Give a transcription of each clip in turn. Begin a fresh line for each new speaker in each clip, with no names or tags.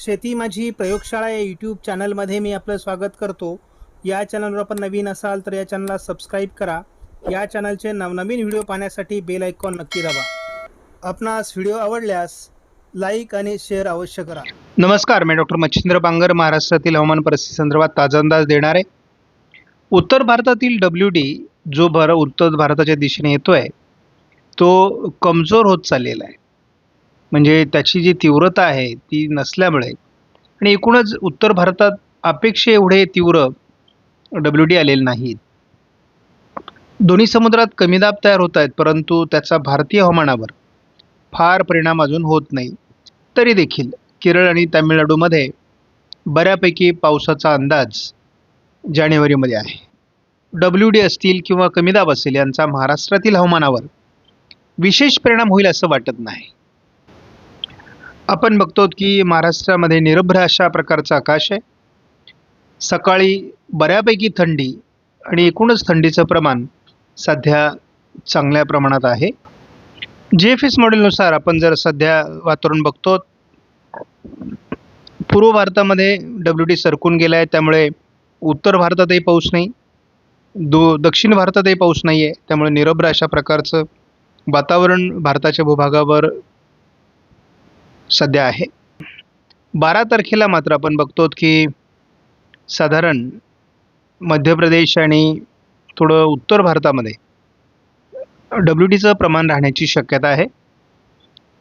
शेती माझी प्रयोगशाळा या यूट्यूब चॅनलमध्ये मी आपलं स्वागत करतो. या चॅनलवर आपण नवीन असाल तर या चॅनलला सबस्क्राईब करा. या चॅनलचे नवनवीन व्हिडिओ पाहण्यासाठी बेल आयकॉन नक्की दाबा. आपणास व्हिडिओ आवडल्यास लाईक आणि शेअर अवश्य करा.
नमस्कार मी डॉक्टर मच्छिंद्र बांगर महाराष्ट्रातील हवामान परिस्थिती संदर्भात ताजा अंदाज देणार. आहे उत्तर भारतातील डब्ल्यू डी जो भर उत्तर भारताच्या दिशेने येतो आहे तो कमजोर होत चाललेला आहे. म्हणजे त्याची जी तीव्रता आहे ती नसल्यामुळे. आणि एकूणच उत्तर भारतात अपेक्षे एवढे तीव्र डब्ल्यू डी आलेले नाहीत. दोन्ही समुद्रात कमी दाब तयार होत आहेत परंतु त्याचा भारतीय हवामानावर फार परिणाम अजून होत नाही. तरी देखील केरळ आणि तामिळनाडूमध्ये बऱ्यापैकी पावसाचा अंदाज जानेवारीमध्ये आहे. डब्ल्यू डी असतील किंवा कमी दाब असेल यांचा महाराष्ट्रातील हवामानावर विशेष परिणाम होईल असं वाटत नाही. आपण बघतो की महाराष्ट्रामध्ये निरभ्र अशा प्रकारचं आकाश आहे. सकाळी बऱ्यापैकी थंडी आणि एकूणच थंडीचं प्रमाण सध्या चांगल्या प्रमाणात आहे. जे एफ एस मॉडेलनुसार आपण जर सध्या वातावरण बघतो पूर्व भारतामध्ये डब्ल्यू डी सरकून गेला आहे त्यामुळे उत्तर भारतातही पाऊस नाही दो दक्षिण भारतातही पाऊस नाही आहे त्यामुळे निरभ्र अशा प्रकारचं वातावरण भारताच्या भूभागावर सध्या आहे. बारा तारखेला मात्र आपण बघतो की साधारण मध्य प्रदेश आणि थोडं उत्तर भारतामध्ये डब्ल्यू डीचं प्रमाण राहण्याची शक्यता आहे.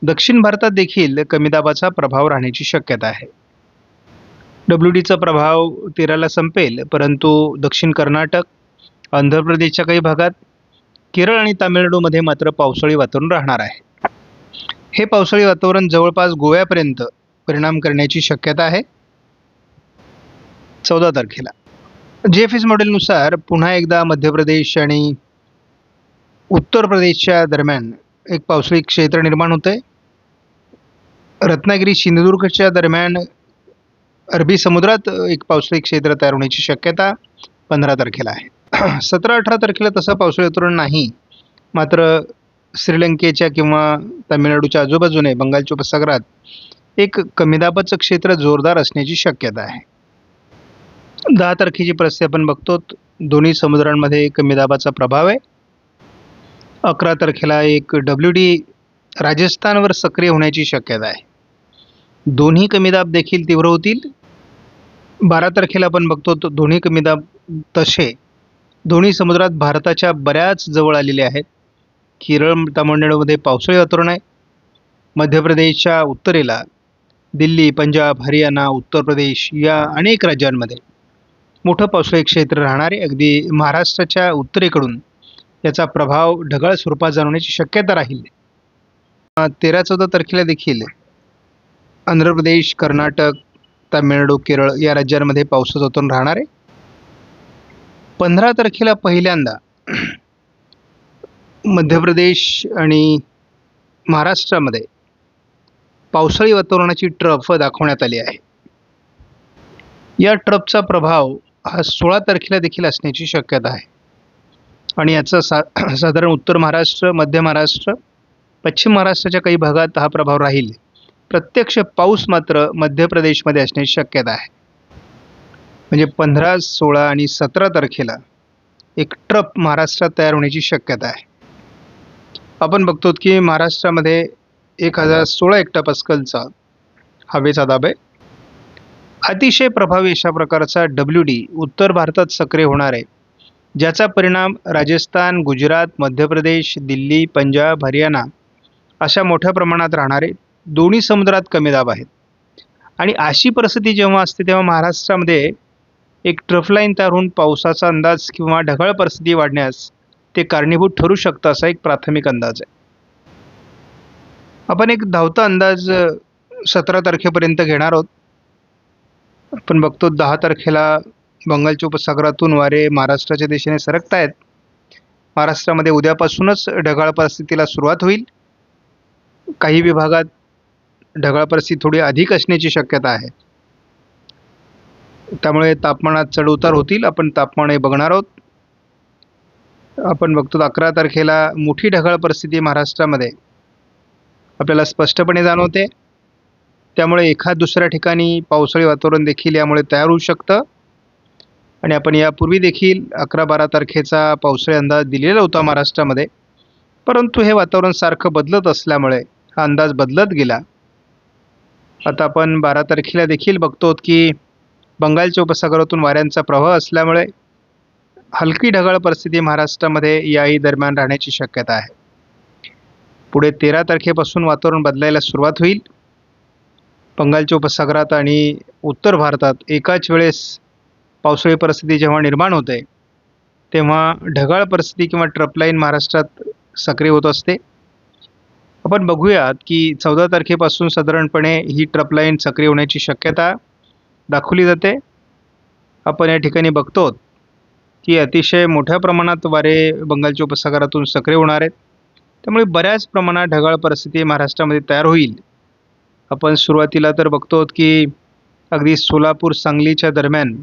दक्षिण भारतात देखील कमी दाबाचा प्रभाव राहण्याची शक्यता आहे. डब्ल्यू डीचा प्रभाव तेराला संपेल परंतु दक्षिण कर्नाटक आंध्र प्रदेशच्या काही भागात केरळ आणि तामिळनाडूमध्ये मात्र पावसाळी वातावरण राहणार आहे. हे पावसाळी वातावरण जवळपास गोव्यापर्यंत परिणाम करण्याची शक्यता आहे. चौदा तारखेला. जे एफ एस मॉडेलनुसार पुन्हा एकदा मध्य प्रदेश आणि उत्तर प्रदेशच्या दरम्यान एक पावसाळी क्षेत्र निर्माण होतं आहे रत्नागिरी सिंधुदुर्गच्या दरम्यान अरबी समुद्रात एक पावसाळी क्षेत्र तयार होण्याची शक्यता पंधरा तारखेला आहे. सतरा अठरा तारखेला तसं पावसाळी वातावरण नाही. मात्र श्रीलंकेच्या किंवा तामिळनाडूच्या आजूबाजूने बंगालच्या उपसागरात एक कमी दाबाचं क्षेत्र जोरदार असण्याची शक्यता आहे. दहा तारखेची परिस्थिती आपण बघतो दोन्ही समुद्रांमध्ये कमी दाबाचा प्रभाव आहे. अकरा तारखेला एक डब्ल्यू डी राजस्थानवर सक्रिय होण्याची शक्यता आहे. दोन्ही कमी दाब देखील तीव्र होतील. बारा तारखेला आपण बघतो तो दोन्ही कमी दाब तसे. दोन्ही समुद्रात भारताच्या बऱ्याच जवळ आलेले आहेत. केरळ तामिळनाडूमध्ये पावसाळी वातावरण आहे. मध्य प्रदेशच्या उत्तरेला दिल्ली पंजाब हरियाणा उत्तर प्रदेश या अनेक राज्यांमध्ये मोठं पावसाळी क्षेत्र राहणार आहे. अगदी महाराष्ट्राच्या उत्तरेकडून याचा प्रभाव ढगाळ स्वरूपात जाणवण्याची शक्यता राहील. तेरा चौदा तारखेला देखील आंध्र प्रदेश कर्नाटक तामिळनाडू केरळ या राज्यांमध्ये पावसाचं वातावरण राहणार आहे. पंधरा तारखेला पहिल्यांदा मध्य प्रदेश आणि महाराष्ट्रामध्ये पावसाळी वातावरणाची ट्रफ दाखवण्यात आली आहे. या ट्रफचा प्रभाव हा सोळा तारखेला देखील असण्याची शक्यता आहे. आणि याचा सा साधारण उत्तर महाराष्ट्र मध्य महाराष्ट्र पश्चिम महाराष्ट्राच्या काही भागात हा प्रभाव राहील. प्रत्यक्ष पाऊस मात्र मध्य प्रदेशमध्ये असण्याची शक्यता आहे. म्हणजे पंधरा सोळा आणि सतरा तारखेला एक ट्रप महाराष्ट्रात तयार होण्याची शक्यता आहे. आपण बघतो की महाराष्ट्रामध्ये एक हजार सोळा एकटा पस्कलचा हवेचा दाब आहे. अतिशय प्रभावी अशा प्रकारचा डब्ल्यू डी उत्तर भारतात सक्रिय होणार आहे. ज्याचा परिणाम राजस्थान गुजरात मध्य प्रदेश दिल्ली पंजाब हरियाणा अशा मोठ्या प्रमाणात राहणारे दोन्ही समुद्रात कमी दाब आहेत. आणि अशी परिस्थिती जेव्हा असते तेव्हा महाराष्ट्रामध्ये एक ट्रफलाईन तयार होऊन पावसाचा अंदाज किंवा ढगाळ परिस्थिती वाढण्यास ते कारणीभूत ठरू शकतं असा एक प्राथमिक अंदाज आहे. आपण एक धावता अंदाज सतरा तारखेपर्यंत घेणार आहोत. आपण बघतो दहा तारखेला बंगालच्या उपसागरातून वारे महाराष्ट्राच्या दिशेने सरकत आहेत महाराष्ट्रामध्ये उद्यापासूनच ढगाळ परिस्थितीला सुरुवात होईल. काही विभागात ढगाळ परिस्थिती थोडी अधिक असण्याची शक्यता आहे. त्यामुळे तापमानात चढउतार होतील. आपण तापमान हे बघणार आहोत. आपण बघतो अकरा तारखेला मोठी ढगाळ परिस्थिती महाराष्ट्रामध्ये. आपल्याला स्पष्टपणे जाणवते. त्यामुळे एखाद दुसऱ्या ठिकाणी पावसाळी वातावरण देखील यामुळे तयार होऊ शकतं. आणि आपण यापूर्वी देखील अकरा बारा तारखेचा पावसाळी अंदाज दिलेला होता महाराष्ट्रामध्ये. परंतु हे वातावरण सारखं बदलत असल्यामुळे हा अंदाज बदलत गेला. आता आपण बारा तारखेला देखील बघतो की बंगालच्या उपसागरातून वाऱ्यांचा प्रवाह असल्यामुळे हलकी ढगाळ परिस्थिती महाराष्ट्रामध्ये याही दरम्यान राहण्याची शक्यता आहे. पुढे तेरा तारखेपासून वातावरण बदलायला सुरुवात होईल. बंगालच्या उपसागरात आणि उत्तर भारतात एकाच वेळेस पावसाळी परिस्थिती जेव्हा निर्माण होते तेव्हा ढगाळ परिस्थिती किंवा ट्रपलाईन महाराष्ट्रात सक्रिय होत असते. आपण बघूयात की चौदा तारखेपासून साधारणपणे ही ट्रपलाईन सक्रिय होण्याची शक्यता दाखवली जाते. आपण या ठिकाणी बघतो की अतिशय मोठ्या प्रमाणात वारे बंगालच्या उपसागरातून सक्रिय होणार आहेत. त्यामुळे बऱ्याच प्रमाणात ढगाळ परिस्थिती महाराष्ट्रामध्ये तयार होईल. आपण सुरुवातीला तर बघतो की अगदी सोलापूर सांगलीच्या दरम्यान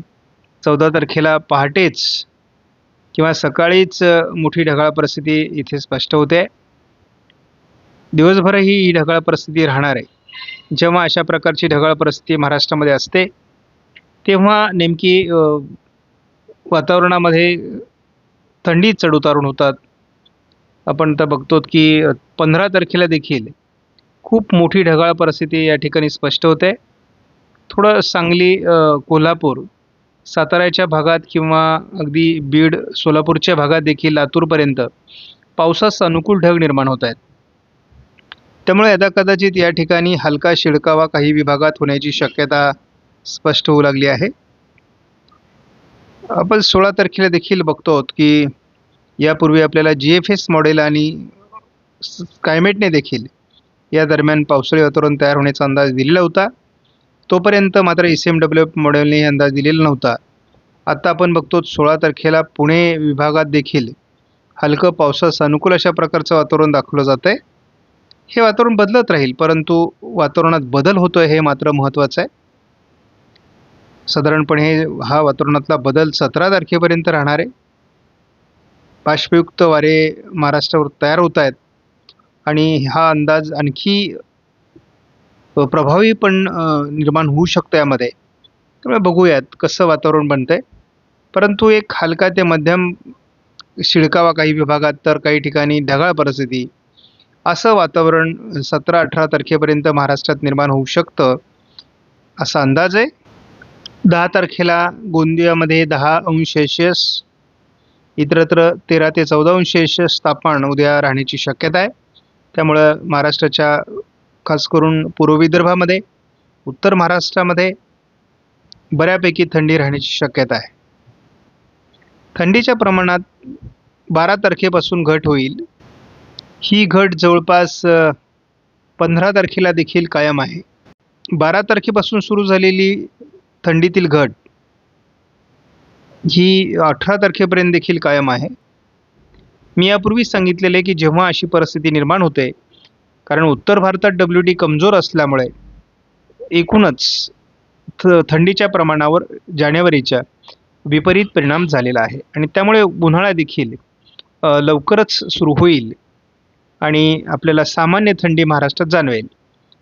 चौदा तारखेला पहाटेच किंवा सकाळीच मोठी ढगाळ परिस्थिती इथे स्पष्ट होते. दिवसभरही ही ढगाळ परिस्थिती राहणार आहे. जेव्हा अशा प्रकारची ढगाळ परिस्थिती महाराष्ट्रामध्ये असते तेव्हा नेमकी वातावरणामध्ये थंडी चढउतारून होतात. आपण तर बघतो की पंधरा तारखेला देखील खूप मोठी ढगाळ परिस्थिती या ठिकाणी स्पष्ट होते. थोडं सांगली कोल्हापूर साताऱ्याच्या भागात किंवा अगदी बीड सोलापूरच्या भागात देखील लातूरपर्यंत पावसास अनुकूल ढग निर्माण होत आहेत. त्यामुळे यदा कदाचित या ठिकाणी हलका शिडकावा काही विभागात होण्याची शक्यता स्पष्ट होऊ लागली आहे. आपण सोळा तारखेला देखील बघतो आहोत की यापूर्वी आपल्याला जी एफ एस मॉडेल आणि क्लायमेटने देखील या दरम्यान पावसाळी वातावरण तयार होण्याचा अंदाज दिलेला होता. तोपर्यंत मात्र एस एम डब्ल्यू एफ मॉडेलने अंदाज दिलेला नव्हता. आत्ता आपण बघतो सोळा तारखेला पुणे विभागात देखील हलकं पावसास अनुकूल अशा प्रकारचं वातावरण दाखवलं जातं आहे हे वातावरण बदलत राहील परंतु वातावरणात बदल होतो आहे हे मात्र महत्त्वाचं आहे. साधारणपणे हा वातावरणातला बदल सतरा तारखेपर्यंत राहणार आहे. बाष्पयुक्त वारे महाराष्ट्रावर तयार होत आहेत. आणि हा अंदाज आणखी प्रभावी पण निर्माण होऊ शकतो यामध्ये. त्यामुळे बघूयात कसं वातावरण बनतं आहे परंतु एक हलका ते मध्यम शिडकावा काही विभागात तर काही ठिकाणी ढगाळ परिस्थिती. असं वातावरण सतरा अठरा तारखेपर्यंत महाराष्ट्रात निर्माण होऊ शकतं असा अंदाज आहे. दहा तारखेला गोंदियामध्ये दहा अंश सेल्शियस इतरत्र तेरा ते चौदा अंश सेल्शियस तापमान उद्या राहण्याची शक्यता आहे. त्यामुळं महाराष्ट्राच्या खास करून पूर्व विदर्भामध्ये उत्तर महाराष्ट्रामध्ये बऱ्यापैकी थंडी राहण्याची शक्यता आहे. थंडीच्या प्रमाणात बारा तारखेपासून घट होईल. ही घट जवळपास पंधरा तारखेला देखील कायम आहे. बारा तारखेपासून सुरू झालेली थंडीतील घट ही अठरा तारखेपर्यंत देखील कायम आहे. मी यापूर्वीच सांगितलेले की जेव्हा अशी परिस्थिती निर्माण होते कारण उत्तर भारतात डब्ल्यू डी कमजोर असल्यामुळे एकूणच थ थंडीच्या प्रमाणावर जानेवारीच्या विपरीत परिणाम झालेला आहे. आणि त्यामुळे उन्हाळा देखील लवकरच सुरू होईल आणि आपल्याला सामान्य थंडी महाराष्ट्रात जाणवेल.